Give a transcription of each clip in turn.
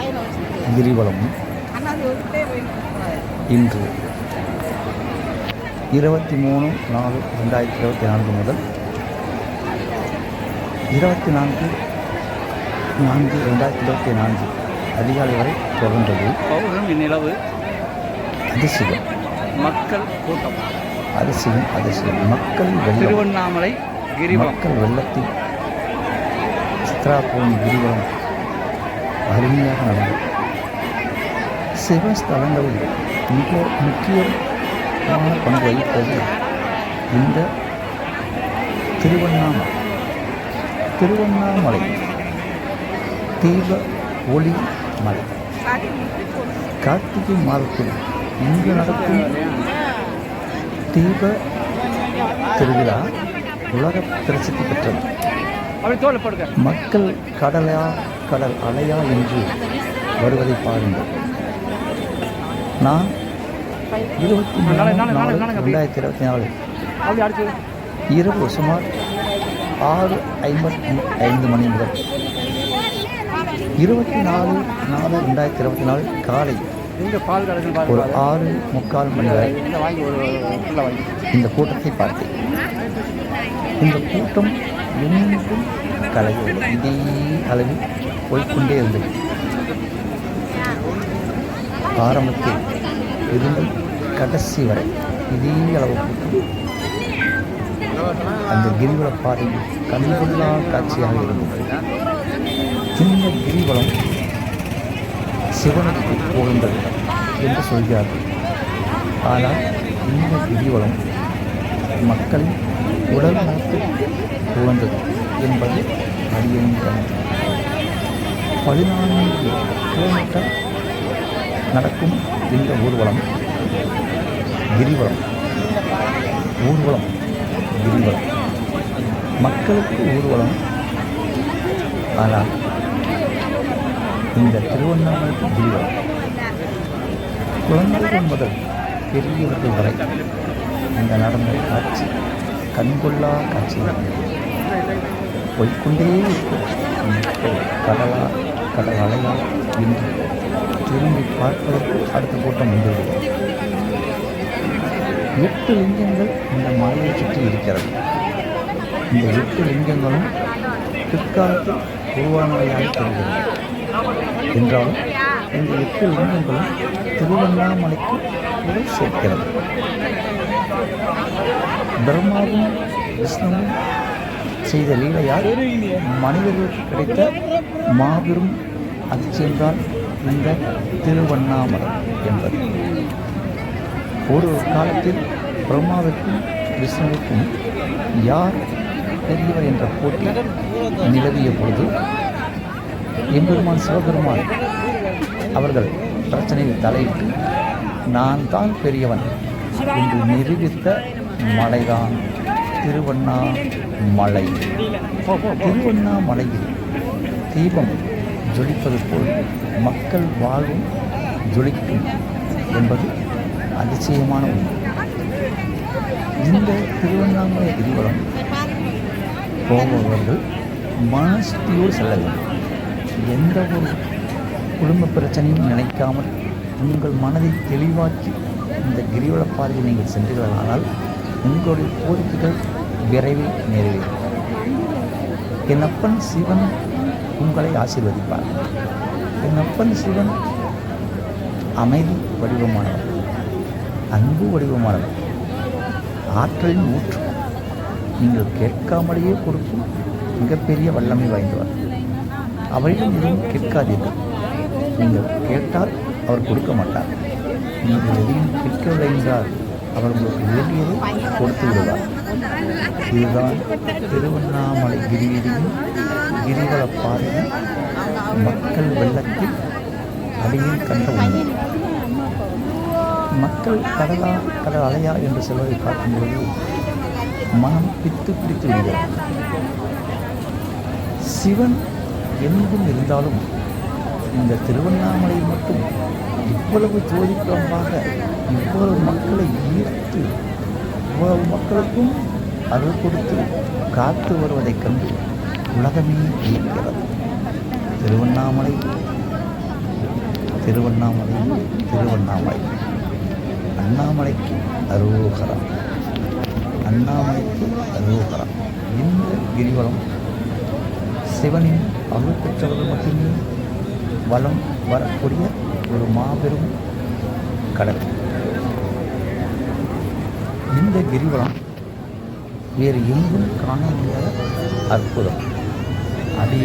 கிரிவலம். இன்று இருபத்தி மூணு நாலு ரெண்டாயிரத்தி இருபத்தி நான்கு முதல் இருபத்தி நான்கு நான்கு ரெண்டாயிரத்தி இருபத்தி நான்கு அதிகாலை வரை தொடர்ந்தது. பௌர்ணமி நிலவு. அதிசயம். மக்கள் கூட்டம். அதிசயம் அதிசயம். மக்கள் திருவண்ணாமலை கிரிவலம். மக்கள் வெள்ளத்தில் சித்ரா பூமி கிரிவலம். அருமையாக நடந்தது. சிவஸ்தலங்களில் மிக முக்கியமான பங்கு வகிப்பது இந்த திருவண்ணாமலை. திருவண்ணாமலை தீப ஒளி மலை. கார்த்திகை மாதத்தில் இங்கு நடக்கும் தீப திருவிழா உலக பிரசித்தி பெற்றது. மக்கள் கடலையா கடல் அலையா என்று வருவதை பாருங்கள். நான் இருபத்தி நாலு. ரெண்டாயிரத்தி இருபத்தி நாலு. இரவு சுமார் ஆறு ஐம்பத்தி ஐந்து மணி முதல். இருபத்தி நாலு நாலு ரெண்டாயிரத்தி இருபத்தி நாலு காலை ஒரு ஆறு முக்கால் மணி வரை இந்த கூட்டத்தை பார்த்தேன் இந்த கூட்டம் எங்கும் கலகவில்லை இதே அளவில் போய்க்கொண்டே இருந்தது. ஆரம்பத்தில் இருந்து கடைசி வரை இதே அளவு கூட்டம். அந்த கிரிவல பாதையில் கண்கொள்ளா காட்சியாக இருந்தது. இந்த கிரிவலம் சிவனுக்கு உகந்தது என்று சொல்கிறார்கள். ஆனால் இந்த கிரிவலம் மக்களின் உடல் நலத்துக்கு உகந்தது என்பது அறியும் பதினான்கு கிலோமீட்டர் நடக்கும் இந்த ஊர்வலம் கிரிவலம். ஊர்வலம் கிரிவலம். மக்களுக்கு ஊர்வலம். ஆனால் இந்த திருவண்ணாமலைக்கு கிரிவலம் குழந்தைகள் முதல் பெரியவர்கள் வரை இந்த நடந்த காட்சி கண்கொள்ளா காட்சி. போய்கொண்டே இருக்கும். மக்கள் கடலா கடல் அலையா என்று திரும்பி பார்ப்பதற்கு அடுத்த கூட்டம் வந்துள்ளது எட்டு லிங்கங்கள் இந்த மலையை சுற்றி இருக்கிறது. இந்த எட்டு லிங்கங்களும் பிற்காலத்தில் உருவானவையாக தெரிகிறது. என்றாலும் இந்த எட்டு லிங்கங்களும் திருவண்ணாமலைக்கு கூட சேர்க்கிறது. பிரம்மாவும் விஷ்ணுவும் செய்த லீலையால் மனிதர்களுக்கு கிடைத்த மாபெரும் அதிர்ச்சியம்தான் இந்த திருவண்ணாமலை என்பது. ஒரு காலத்தில் பிரம்மாவிற்கும் விஷ்ணுவுக்கும் யார் பெரியவர் என்ற போட்டி நிலவிய பொழுது எம்பெருமான் சிவபெருமான் அவர்கள் பிரச்சனையில் தலையிட்டு நான் தான் பெரியவன். என்று நிரூபித்த மலைதான் திருவண்ணாமலை திருவண்ணாமலையில் தீபம் ஜொலிப்பது போல் மக்கள் வாழ்வும் ஜொலிக்கும் என்பது அதிசயமான ஒன்று. இந்த திருவண்ணாமலை கிரிவலம் போபவர்கள் மனசுத்தியோடு செல்ல வேண்டும். எந்த ஒரு குடும்ப பிரச்சனையும் நினைக்காமல் உங்கள் மனதை தெளிவாக்கி இந்த கிரிவல பாதையில் நீங்கள் சென்றீர்களானால் உங்களுடைய கோரிக்கைகள் விரைவில் நிறைவேறும். என் அப்பன் சிவன் உங்களை ஆசீர்வதிப்பார். என் அப்பன் சிவன் அமைதி வடிவமானவர். அன்பு வடிவமானவர். ஆற்றலின் ஊற்று. நீங்கள் கேட்காமலேயே கொடுக்கும் மிகப்பெரிய வல்லமை வாய்ந்தவர். அவரிடம் எதுவும் கேட்காதீர்கள். நீங்கள் கேட்டால் அவர் கொடுக்க மாட்டார். நீங்கள் எதையும் கேட்கவில்லை என்றால் அவர் உங்களுக்கு வேண்டியதை கொடுத்து விடுவார். இதுதான் திருவண்ணாமலை கிரிவீதியின் கிரிவல பாதையில் மக்கள் வெள்ளத்தில் அடியில் கண்ட உண்மை மக்கள் கடலா கடல் அலையா என்று சொல்வதை பார்க்கும்போது மனம் பித்து பிடித்து விடுகிறது. சிவன் எங்கும் இருந்தாலும் இந்த திருவண்ணாமலையில் மட்டும் இவ்வளவு ஜோதிக்கமாக இவ்வளவு மக்களை ஈர்த்து இவ்வளவு மக்களுக்கும் அருள் கொடுத்து காத்து வருவதைக் கண்டு உலகமே இருக்கிறது திருவண்ணாமலை திருவண்ணாமலை திருவண்ணாமலை. அண்ணாமலைக்கு அருகரம் அண்ணாமலைக்கு அருகரம் இந்த கிரிவலம் சிவனின் அருள் பெற்றவர்கள் மட்டுமே வலம் வரக்கூடிய ஒரு மாபெரும் கடல். இந்த கிரிவலம் வேறு எங்கும் காண முடியாத அற்புதம். அதே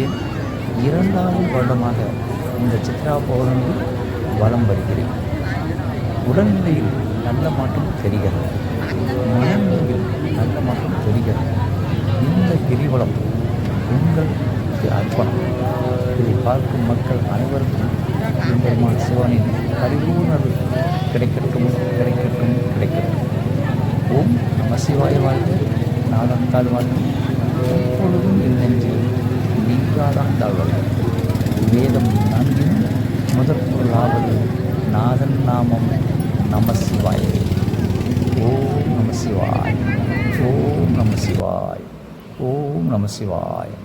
இரண்டாவது வருடமாக இந்த சித்ரா பௌர்ணமி வலம் வருகிறேன். உடல்நிலையில் நல்ல மாற்றம் தெரிகிறது. மனநிலையில் நல்ல மாற்றம் தெரிகிறது. இந்த கிரிவலம் உங்கள் உங்களுக்கு அர்ப்பணம் இதை பார்க்கும் மக்கள் அனைவருக்கும் எம்பெருமான் சிவனின் பரிபூர்ணது கிடைக்கட்டும் கிடைக்கட்டும் கிடைக்கட்டும். ஓம் நம சிவாய வாழ்க. நாதந்தாள் வாழ்க. எப்பொழுதும் என் நெஞ்சில் நீங்காதான் வேதம் நன்கும் முதற் பொருளாவது நாதன் நாமம் நம சிவாய. ஓம் நம சிவாய். ஓம் நம சிவாய். ஓம் நம சிவாய்.